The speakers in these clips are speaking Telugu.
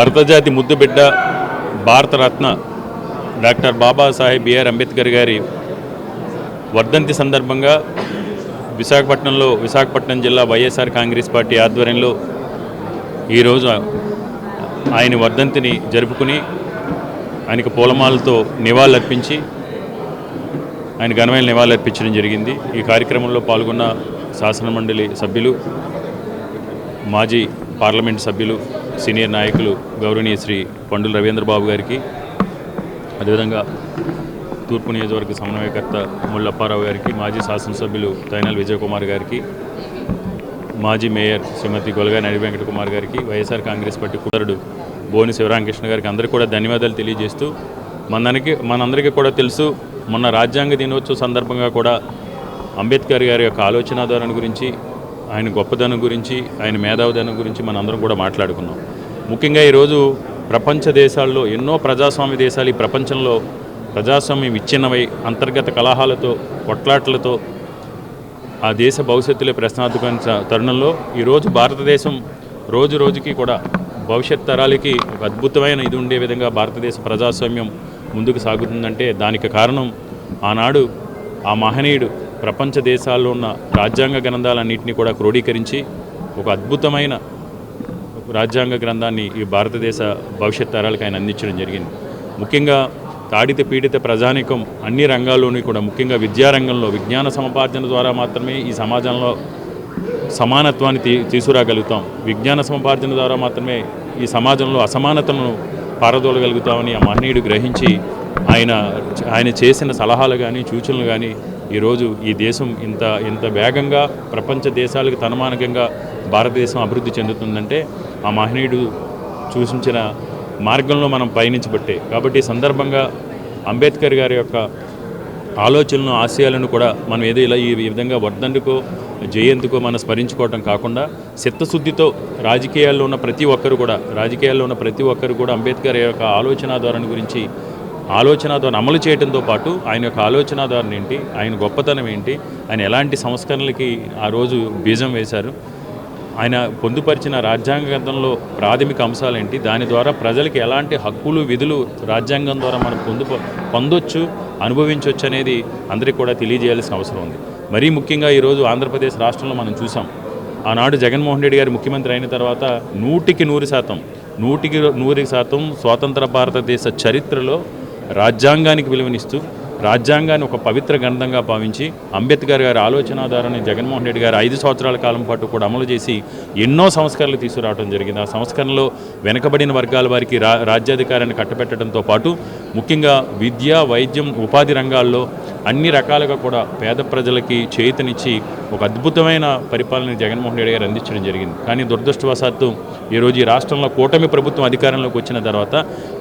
భరతజాతి ముద్దుబిడ్డ Bharat Ratna doctor Babasaheb B R Ambedkar గారి వర్ధంతి సందర్భంగా విశాఖపట్నంలో విశాఖపట్నం జిల్లా వైఎస్ఆర్ కాంగ్రెస్ పార్టీ ఆధ్వర్యంలో ఈరోజు ఆయన వర్ధంతిని జరుపుకుని ఆయనకు పూలమాలతో నివాళులర్పించి ఆయన ఘనమైన నివాళులర్పించడం జరిగింది. ఈ కార్యక్రమంలో పాల్గొన్న శాసనమండలి సభ్యులు మాజీ పార్లమెంట్ సభ్యులు సీనియర్ నాయకులు గౌరవనీయ శ్రీ పండుల రవీంద్రబాబు గారికి అదేవిధంగా తూర్పు నియోజకవర్గ సమన్వయకర్త ముళ్ళప్పారావు గారికి మాజీ శాసనసభ్యులు తైనాల్ విజయకుమార్ గారికి మాజీ మేయర్ శ్రీమతి గొలగా నడి వెంకటకుమార్ గారికి వైఎస్ఆర్ కాంగ్రెస్ పార్టీ కుదరుడు బోని శివరామకృష్ణ గారికి అందరికీ కూడా ధన్యవాదాలు తెలియజేస్తూ మనందరికీ మనందరికీ కూడా తెలుసు మొన్న రాజ్యాంగ దినోత్సవ సందర్భంగా కూడా అంబేద్కర్ గారి యొక్క ఆలోచన ధోరణి గురించి ఆయన గొప్పదనం గురించి ఆయన మేధావిదనం గురించి మనందరం కూడా మాట్లాడుకున్నాం. ముఖ్యంగా ఈరోజు ప్రపంచ దేశాల్లో ఎన్నో ప్రజాస్వామ్య దేశాలు ఈ ప్రపంచంలో ప్రజాస్వామ్యం విచ్ఛిన్నమై అంతర్గత కలహాలతో కొట్లాట్లతో ఆ దేశ భవిష్యత్తులో ప్రశ్నార్థకమైన తరుణంలో ఈరోజు భారతదేశం రోజు రోజుకి కూడా భవిష్యత్ తరాలకి ఒక అద్భుతమైన ఇది ఉండే విధంగా భారతదేశ ప్రజాస్వామ్యం ముందుకు సాగుతుందంటే దానికి కారణం ఆనాడు ఆ మహనీయుడు ప్రపంచ దేశాల్లో ఉన్న రాజ్యాంగ గ్రంథాలన్నింటినీ కూడా క్రోడీకరించి ఒక అద్భుతమైన రాజ్యాంగ గ్రంథాన్ని ఈ భారతదేశ భవిష్యత్ తరాలకు ఆయన అందించడం జరిగింది. ముఖ్యంగా తాడిత పీడిత ప్రజానికం అన్ని రంగాల్లోనూ కూడా ముఖ్యంగా విద్యారంగంలో విజ్ఞాన సముపార్జన ద్వారా మాత్రమే ఈ సమాజంలో సమానత్వాన్ని తీ తీసుకురాగలుగుతాం. విజ్ఞాన సముపార్జన ద్వారా మాత్రమే ఈ సమాజంలో అసమానతను పారదోలగలుగుతామని ఆ మహనీయుడు గ్రహించి ఆయన ఆయన చేసిన సలహాలు కానీ సూచనలు కానీ ఈరోజు ఈ దేశం ఇంత ఇంత వేగంగా ప్రపంచ దేశాలకు తనమానకంగా భారతదేశం అభివృద్ధి చెందుతుందంటే ఆ మహనీయుడు సూచించిన మార్గంలో మనం పయనించబట్టే. కాబట్టి ఈ సందర్భంగా అంబేద్కర్ గారి యొక్క ఆలోచనలను ఆశయాలను కూడా మనం ఏదో ఇలా ఈ విధంగా వర్ధండుకో జయంతికో మనం స్మరించుకోవటం కాకుండా చిత్తశుద్ధితో రాజకీయాల్లో ఉన్న ప్రతి ఒక్కరు కూడా రాజకీయాల్లో ఉన్న ప్రతి ఒక్కరు కూడా అంబేద్కర్ యొక్క ఆలోచన ధోరణి గురించి ఆలోచన అమలు చేయడంతో పాటు ఆయన యొక్క ఆలోచన ద్వారా ఏంటి ఆయన గొప్పతనం ఏంటి ఆయన ఎలాంటి సంస్కరణలకి ఆ రోజు బీజం వేశారు ఆయన పొందుపరిచిన రాజ్యాంగ గ్రంథంలో ప్రాథమిక అంశాలు ఏంటి దాని ద్వారా ప్రజలకి ఎలాంటి హక్కులు విధులు రాజ్యాంగం ద్వారా మనం పొందు పొందొచ్చు అనుభవించవచ్చు అనేది అందరికీ కూడా తెలియజేయాల్సిన అవసరం ఉంది. మరీ ముఖ్యంగా ఈరోజు ఆంధ్రప్రదేశ్ రాష్ట్రంలో మనం చూసాం. ఆనాడు జగన్మోహన్ రెడ్డి గారు ముఖ్యమంత్రి అయిన తర్వాత నూటికి నూరు శాతం నూటికి నూరు శాతం స్వాతంత్ర భారతదేశ చరిత్రలో రాజ్యాంగానికి విలువనిస్తూ రాజ్యాంగాన్ని ఒక పవిత్ర గ్రంథంగా భావించి అంబేద్కర్ గారి ఆలోచనాధారాన్ని జగన్మోహన్ రెడ్డి గారు ఐదు సంవత్సరాల కాలం పాటు కూడా అమలు చేసి ఎన్నో సంస్కరణలు తీసుకురావడం జరిగింది. ఆ సంస్కరణలో వెనుకబడిన వర్గాల వారికి రా రాజ్యాధికారాన్ని కట్టబెట్టడంతో పాటు ముఖ్యంగా విద్య వైద్యం ఉపాధి రంగాల్లో అన్ని రకాలుగా కూడా పేద ప్రజలకి చేతనిచ్చి ఒక అద్భుతమైన పరిపాలన జగన్మోహన్ రెడ్డి గారు అందించడం జరిగింది. కానీ దురదృష్టవశాత్తు ఈరోజు ఈ రాష్ట్రంలో కూటమి ప్రభుత్వం అధికారంలోకి వచ్చిన తర్వాత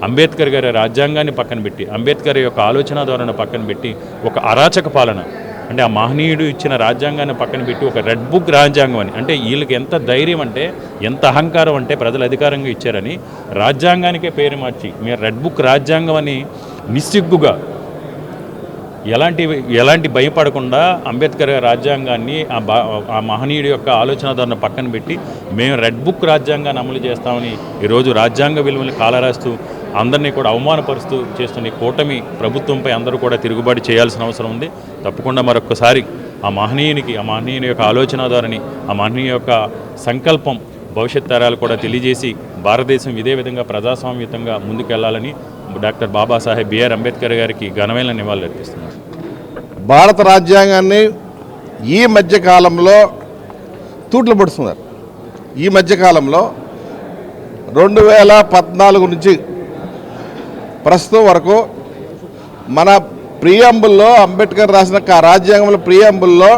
అంబేద్కర్ గారి రాజ్యాంగాన్ని పక్కన పెట్టి అంబేద్కర్ యొక్క ఆలోచన ధోరణి పక్కన పెట్టి ఒక అరాచక పాలన అంటే ఆ మహనీయుడు ఇచ్చిన రాజ్యాంగాన్ని పక్కన పెట్టి ఒక రెడ్ బుక్ రాజ్యాంగం అని అంటే వీళ్ళకి ఎంత ధైర్యం అంటే ఎంత అహంకారం అంటే ప్రజలు అధికారంగా ఇచ్చారని రాజ్యాంగానికే పేరు మార్చి మీరు రెడ్ బుక్ రాజ్యాంగం అని నిస్సిగ్గుగా ఎలాంటి ఎలాంటి భయపడకుండా అంబేద్కర్ రాజ్యాంగాన్ని ఆ బా ఆ మహనీయుడి యొక్క ఆలోచన పక్కన పెట్టి మేము రెడ్ బుక్ రాజ్యాంగాన్ని అమలు చేస్తామని ఈరోజు రాజ్యాంగ విలువలు కాలరాస్తూ అందరినీ కూడా అవమానపరుస్తూ చేస్తున్న కూటమి ప్రభుత్వంపై అందరూ కూడా తిరుగుబాటు చేయాల్సిన అవసరం ఉంది. తప్పకుండా మరొకసారి ఆ మహనీయునికి ఆ మహనీయుని యొక్క ఆలోచన ఆ మహనీయ యొక్క సంకల్పం భవిష్యత్ తరాలు కూడా తెలియజేసి భారతదేశం ఇదే విధంగా ప్రజాస్వామ్యతంగా ముందుకెళ్ళాలని డాక్టర్ బాబాసాహెబ్ బిఆర్ అంబేద్కర్ గారికి ఘనమైన నివాళులు అర్పిస్తున్నారు భారత రాజ్యాంగాన్ని ఈ మధ్యకాలంలో తూట్లు పడుతున్నారు. ఈ మధ్యకాలంలో రెండు వేల పద్నాలుగు నుంచి ప్రస్తుతం వరకు మన ప్రియాంబుల్లో అంబేద్కర్ రాసిన కా- రాజ్యాంగంలో ప్రియాంబుల్లో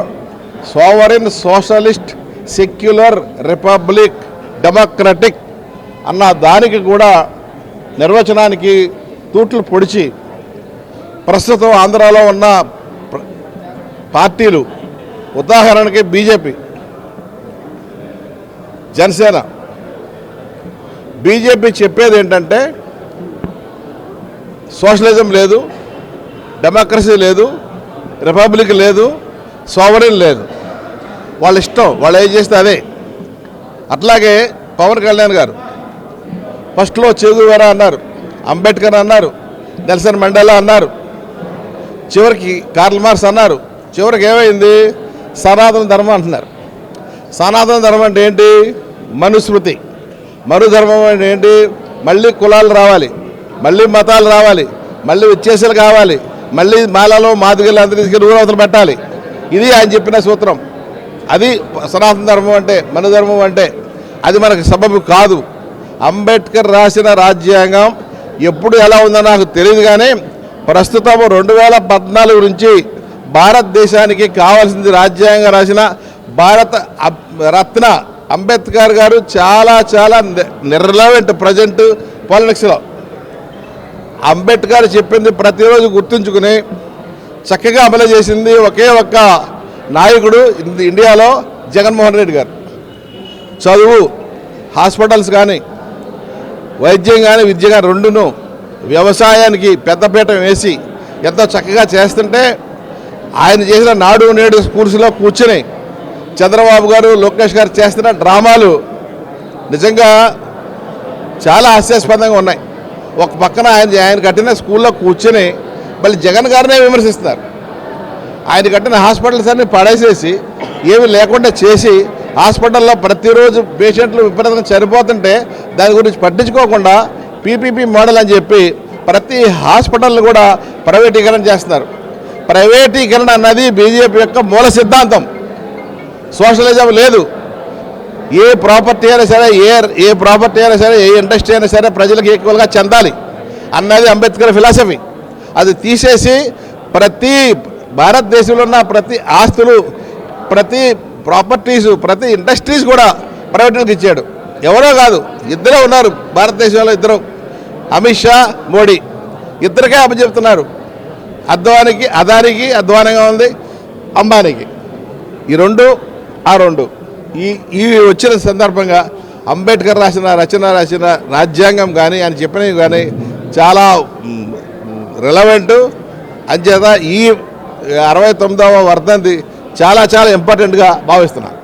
sovereign socialist secular republic democratic అన్న దానికి కూడా నిర్వచనానికి తూట్లు పొడిచి ప్రస్తుతం ఆంధ్రాలో ఉన్న పార్టీలు. ఉదాహరణకి బీజేపీ. జనసేన. బీజేపీ చెప్పేది ఏంటంటే సోషలిజం లేదు డెమోక్రసీ లేదు రిపబ్లిక్ లేదు సోవరిన్ లేదు. వాళ్ళ ఇష్టం వాళ్ళు ఏం చేస్తే అదే. అట్లాగే పవన్ కళ్యాణ్ గారు ఫస్ట్లో చేగువారా అన్నారు అంబేద్కర్ అన్నారు నెల్సన్ మండేలా అన్నారు చివరికి కార్ల్ మార్క్స్ అన్నారు చివరికి ఏమైంది? సనాతన ధర్మం అంటున్నారు. సనాతన ధర్మం అంటే ఏంటి? మనుస్మృతి. మనుధర్మం అంటే ఏంటి? మళ్ళీ కులాలు రావాలి. మళ్ళీ మతాలు రావాలి. మళ్ళీ విచ్చేసలు కావాలి. మళ్ళీ మాలలో మాదిగలు అందరూ తీసుకెళ్ళి ఊరవతలు పెట్టాలి. ఇది ఆయన చెప్పిన సూత్రం. అది సనాతన ధర్మం అంటే మనుధర్మం అంటే అది మనకు సబబు కాదు. అంబేద్కర్ రాసిన రాజ్యాంగం ఎప్పుడు ఎలా ఉందో నాకు తెలియదు కానీ ప్రస్తుతం రెండు వేల పద్నాలుగు నుంచి భారతదేశానికి కావాల్సింది రాజ్యాంగం రాసిన భారత రత్న అంబేద్కర్ గారు చాలా చాలా నిర్లవెంట్ ప్రజెంట్ పాలిటిక్స్లో అంబేద్కర్ చెప్పింది ప్రతిరోజు గుర్తుంచుకుని చక్కగా అమలు చేసింది ఒకే ఒక్క నాయకుడు ఇండియాలో జగన్మోహన్ రెడ్డి గారు. చదువు హాస్పిటల్స్ కానీ వైద్యం కానీ విద్య కానీ రెండును వ్యవసాయానికి పెద్దపీట వేసి ఎంతో చక్కగా చేస్తుంటే ఆయన చేసిన నాడు నేడు స్కూల్స్లో కూర్చుని చంద్రబాబు గారు లోకేష్ గారు చేస్తున్న డ్రామాలు నిజంగా చాలా హాస్యాస్పదంగా ఉన్నాయి. ఒక పక్కన ఆయన ఆయన కట్టిన స్కూల్లో కూర్చొని మళ్ళీ జగన్ గారినే విమర్శిస్తున్నారు. ఆయన కట్టిన హాస్పిటల్స్ అన్ని పడేసేసి ఏమి లేకుండా చేసి హాస్పిటల్లో ప్రతిరోజు పేషెంట్లు విపరీతంగా చనిపోతుంటే దాని గురించి పట్టించుకోకుండా పీపీపీ మోడల్ అని చెప్పి ప్రతి హాస్పిటల్ కూడా ప్రైవేటీకరణ చేస్తున్నారు. ప్రైవేటీకరణ అన్నది బీజేపీ యొక్క మూల సిద్ధాంతం. సోషలిజం లేదు. ఏ ప్రాపర్టీ అయినా సరే ఏ ఏ ప్రాపర్టీ అయినా సరే ఏ ఇండస్ట్రీ అయినా సరే ప్రజలకు ఈక్వల్గా చెందాలి అన్నది అంబేద్కర్ ఫిలాసఫీ అది తీసేసి ప్రతి భారతదేశంలో ఉన్న ప్రతి ఆస్తులు ప్రతి ప్రాపర్టీస్ ప్రతి ఇండస్ట్రీస్ కూడా ప్రైవేట్కి ఇచ్చాడు. ఎవరో కాదు ఇద్దరే ఉన్నారు. భారతదేశంలో ఇద్దరు. అమిత్ షా మోడీ. ఇద్దరికే అప్పచెప్తున్నారు అద్వానికి అదానికి అధ్వానంగా ఉంది అంబానికి. ఈ రెండు ఆ రెండు. ఈ ఇవి వచ్చిన సందర్భంగా అంబేద్కర్ రాసిన రచన రాసిన రాజ్యాంగం కానీ ఆయన చెప్పినవి కానీ చాలా రిలవెంట్ అంచేత ఈ అరవై తొమ్మిదవ వర్ధంతి చాలా చాలా ఇంపార్టెంట్గా భావిస్తున్నాను